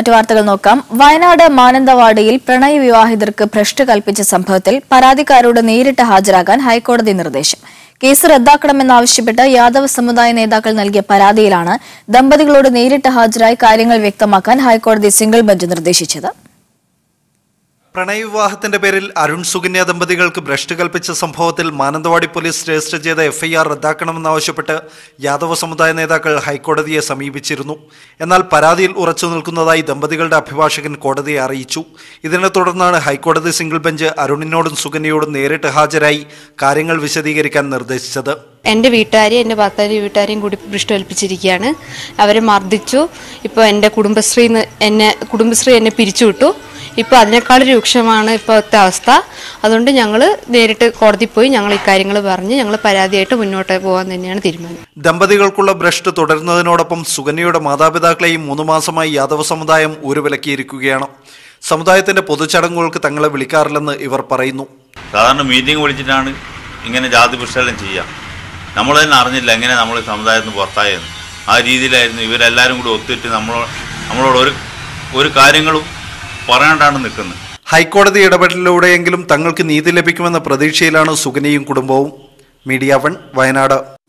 മറ്റു വാർത്തകൾ നോക്കാം. വയനാട് മാനന്തവാടിയിൽ പ്രണയ വിവാഹിതർക്ക് ഭ്രഷ്ട് കൽപ്പിച്ച സംഭവത്തിൽ പരാതിക്കാരോട് നേരിട്ട് ഹാജരാകാൻ ഹൈക്കോടതി നിർദ്ദേശം. കേസ് റദ്ദാക്കണമെന്നാവശ്യപ്പെട്ട് യാദവ് സമുദായ നേതാക്കൾ നൽകിയ പരാതിയിലാണ് ദമ്പതികളോട് നേരിട്ട് ഹാജരായി കാര്യങ്ങൾ വ്യക്തമാക്കാൻ ഹൈക്കോടതി സിംഗിൾ ബെഞ്ച് നിർദ്ദേശിച്ചത്. പ്രണയവിവാഹത്തിന്റെ പേരിൽ അരുൺ സുകന്യ ദമ്പതികൾക്ക് ഭ്രഷ്ട് കൽപ്പിച്ച സംഭവത്തിൽ മാനന്തവാടി പോലീസ് രജിസ്റ്റർ ചെയ്ത എഫ്ഐആർ റദ്ദാക്കണമെന്നാവശ്യപ്പെട്ട് യാദവ സമുദായ നേതാക്കൾ ഹൈക്കോടതിയെ സമീപിച്ചിരുന്നു. എന്നാൽ പരാതിയിൽ ഉറച്ചു നിൽക്കുന്നതായി ദമ്പതികളുടെ അഭിഭാഷകൻ കോടതിയെ അറിയിച്ചു. ഇതിനെ തുടർന്നാണ് ഹൈക്കോടതി സിംഗിൾ ബെഞ്ച് അരുണിനോടും സുകന്യയോടും നേരിട്ട് ഹാജരായി കാര്യങ്ങൾ വിശദീകരിക്കാൻ നിർദ്ദേശിച്ചത്. എന്റെ വീട്ടുകാരെയും എന്റെ ഭർത്താവിന്റെ വീട്ടുകാരെയും കൂടി ഭ്രഷ്ടേൽപ്പിച്ചിരിക്കുകയാണ് അവരെ മർദ്ദിച്ചു. ഇപ്പോൾ എന്റെ കുടുംബശ്രീ എന്നെ കുടുംബശ്രീ എന്നെ പിരിച്ചുവിട്ടു. ഇപ്പോൾ അതിനേക്കാൾ രൂക്ഷമാണ് ഇപ്പോഴത്തെ അവസ്ഥ. അതുകൊണ്ട് ഞങ്ങൾ നേരിട്ട് കോടതി പോയി ഞങ്ങൾ ഇക്കാര്യങ്ങൾ പറഞ്ഞ് ഞങ്ങൾ പരാതിയായിട്ട് മുന്നോട്ട് പോകാൻ തന്നെയാണ് തീരുമാനം. ദമ്പതികൾക്കുള്ള ഭ്രഷ്ട് തുടരുന്നതിനോടൊപ്പം സുകന്യയുടെ മാതാപിതാക്കളെയും മൂന്ന് മാസമായി യാദവ സമുദായം ഊരുവിലക്കിയിരിക്കുകയാണ്. സമുദായത്തിന്റെ പൊതുചടങ്ങുകൾക്ക് തങ്ങളെ വിളിക്കാറില്ലെന്ന് ഇവർ പറയുന്നു. സാധാരണ മീറ്റിംഗ് വിളിച്ചിട്ടാണ് ഇങ്ങനെ ജാതി വിശകലനം ചെയ്യുക നമ്മൾ തന്നെ അറിഞ്ഞില്ല എങ്ങനെ നമ്മൾ സമുദായത്തിൽ നിന്ന് പുറത്തായെന്ന്. ആ രീതിയിലായിരുന്നു ഇവരെല്ലാവരും കൂടി ഒത്തിട്ട് നമ്മളോ നമ്മളോട് ഒരു ഒരു കാര്യങ്ങളും പറയാണ്ടാണ് നിൽക്കുന്നത്. ഹൈക്കോടതി ഇടപെടലിലൂടെയെങ്കിലും തങ്ങൾക്ക് നീതി ലഭിക്കുമെന്ന പ്രതീക്ഷയിലാണ് സുഗനിയും കുടുംബവും. Media one Wayanad.